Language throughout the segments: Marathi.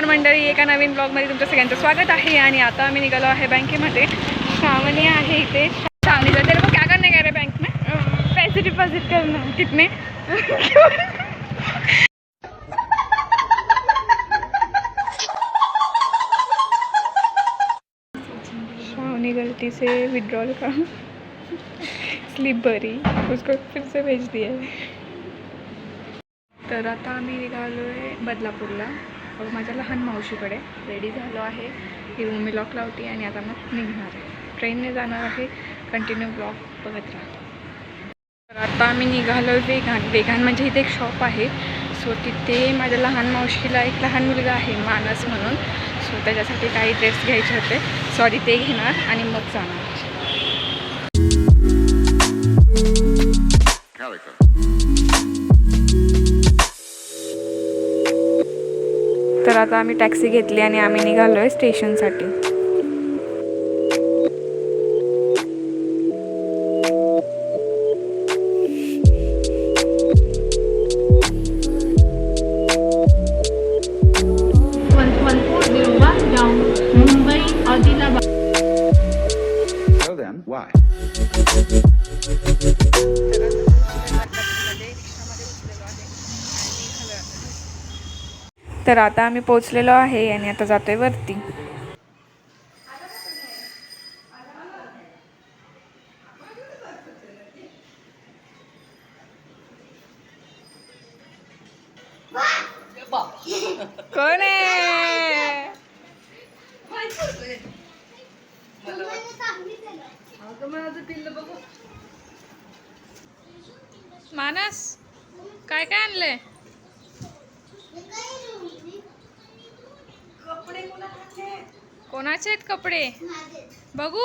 नमस्कार मंडळी एका नवीन ब्लॉगमध्ये तुमचं सगळ्यांचं स्वागत आहे आणि आता आम्ही निघालो आहे बँकेमध्ये. श्रावणी आहे इथे. श्रावणी तेरे मग काय करने गए रे में पैसे डिपॉझिट करणार. कितने? श्रावणी गलती से विड्रॉल का? स्लिप भरी. उसको फिर से भेज दिया तर आता आम्ही निघालो आहे बदलापूरला. अ, माझ्या लहान मावशीकडे रेडी झालो आहे. ही मम्मी लॉक लावते आणि आता मग निघणार आहे. ट्रेनने जाणार आहे. कंटिन्यू ब्लॉक बघत राहा. तर आता आम्ही निघालो वेगान. वेगान म्हणजे इथे एक शॉप आहे. सो तिथे माझ्या लहान मावशीला एक लहान मुलगा आहे मानस म्हणून. सो त्याच्यासाठी काही ड्रेस घ्यायचे होते. सॉरी ते घेणार आणि मग जाणार. आता आम्ही टॅक्सी घेतली आणि आम्ही निघालो आहे स्टेशनसाठी Mumbai Adilabad So then, why? तर आता आम्ही पोचलेलो आहे आणि आता जातोय वरती. कोण आहे? मानस काय काय आणलंय? कोणाचे आहेत कपडे? बघू.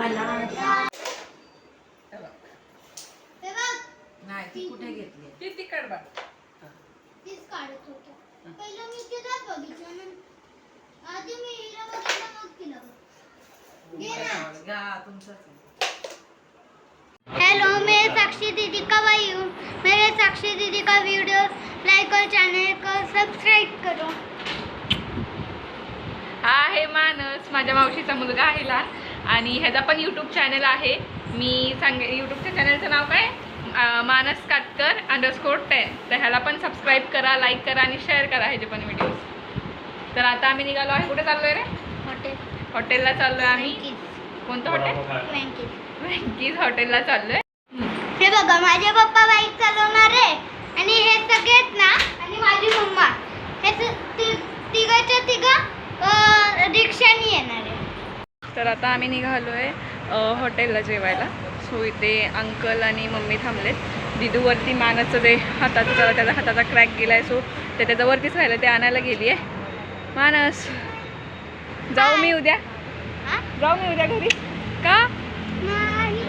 मला नाही ती कुठे घेतली तीच काढत होतो पहिलं मी बघितलं मग आधी मी बघितलं मग तिला हेलो मैं साक्षी दीदी का भाई हूँ। मेरे साक्षी दीदी का वीडियो लाइक और चैनल को सब्सक्राइब करो। हा आहे मानस माझ्या मावशीचा मुलगा आहे लहान आणि ह्याचा पण यूट्यूब चॅनल आहे. मी सांगे यूट्यूबच्या चॅनलचं नाव काय? मानस कातकर अंडरस्कोर टेन तर ह्याला पण सबस्क्राईब करा लाईक करा आणि शेअर करा ह्याचे पण व्हिडिओज तर आता आम्ही निघालो आहे. कुठे चाललो आहे रे? हॉटेल. हॉटेलला चाललो आहे आम्ही कोणतं हॉटेल? वेंकीज हॉटेलला चाललो आहे हे बघा माझे पप्पा बाईक चालवणार आहे. आणि हे सगळेच ना आणि माझी मम्मा. हे तिघाच्या तिघा रिक्षाने येणार. तर आता आम्ही निघालो आहे हॉटेलला जेवायला. सो इथे अंकल आणि मम्मी थांबलेत. दिदूवरती मानाचं ते हाताचं त्याचा हाताचा क्रॅक गेला आहे सो ते त्याचं वरतीच राहिलं ते आणायला गेली आहे मानस जाऊ मी उद्या. हा? जाऊ मी उद्या घरी. का? नाही.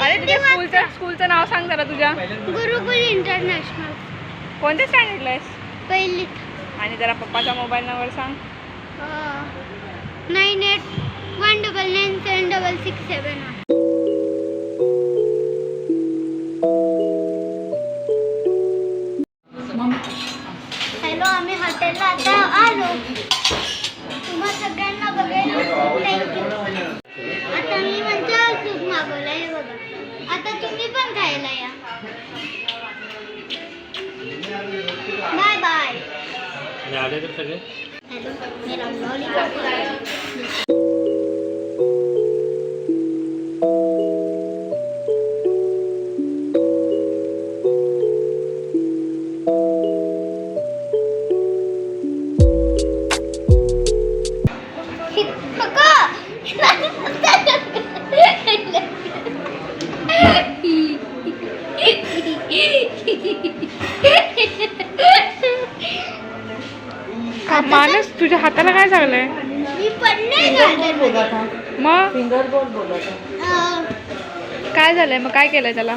अरे तुझ्या स्कूलचं स्कूलचं नाव सांग जरा तुझ्या. गुरुकुल इंटरनॅशनल. कोणत्या स्टँडर्डला आहेस? पहिली. आणि जरा पप्पाचा मोबाईल नंबर सांग. सेवन वन गेलो आम्ही हॉटेलला आता आलो तुम्हा सगळ्यांना बघायला आता मी म्हणजे सूप मागवलं हे बघा आता तुम्ही पण खायला या बाय बाय मिळाले तर सगळे हॅलो मेरा लॉलीपॉप माणूस तुझ्या हाताला काय झालंय? मी पडले गार्डन मग? फिंगर बोर्ड बोलत काय झालंय? मग काय केलंय त्याला?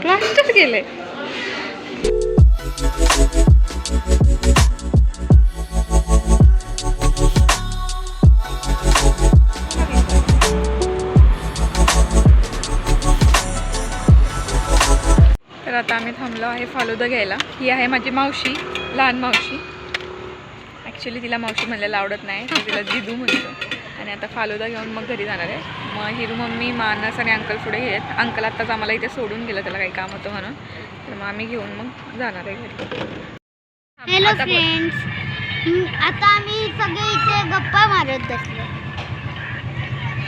प्लास्टर केलंय. आम्ही थांबलो आहे फालुदा घ्यायला. ही आहे माझी मावशी लहान मावशी. ॲक्च्युली तिला मावशी म्हणलेलं आवडत नाही तिला जिदू म्हणतो. आणि आता फालुदा घेऊन मग घरी जाणार आहे. मग हिरू मम्मी मानस आणि अंकल पुढे घेत अंकल आत्ताच आम्हाला इथे सोडून गेलं त्याला काही काम होतं म्हणून. तर मग आम्ही घेऊन मग जाणार आहे घरी. हॅलो. फ्रेंड्स आता आम्ही सगळे इथे गप्पा मारत बसलो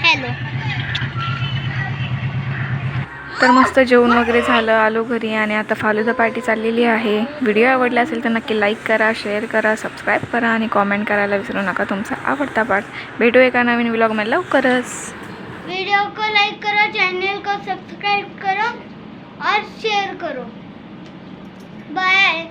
हॅलो तर मस्त जेवण वगैरे झालं आलो घरी आणि आता फालुदा पार्टी चाललेली आहे. व्हिडिओ आवडला असेल तर नक्की लाईक करा शेअर करा सबस्क्राईब करा आणि कॉमेंट करायला विसरू नका तुमचा आवडता पार्ट भेटू एका नवीन व्लॉगमध्ये लवकरच. व्हिडिओ को लाईक करो चॅनल को सब्सक्राइब करो और शेयर करो. बाय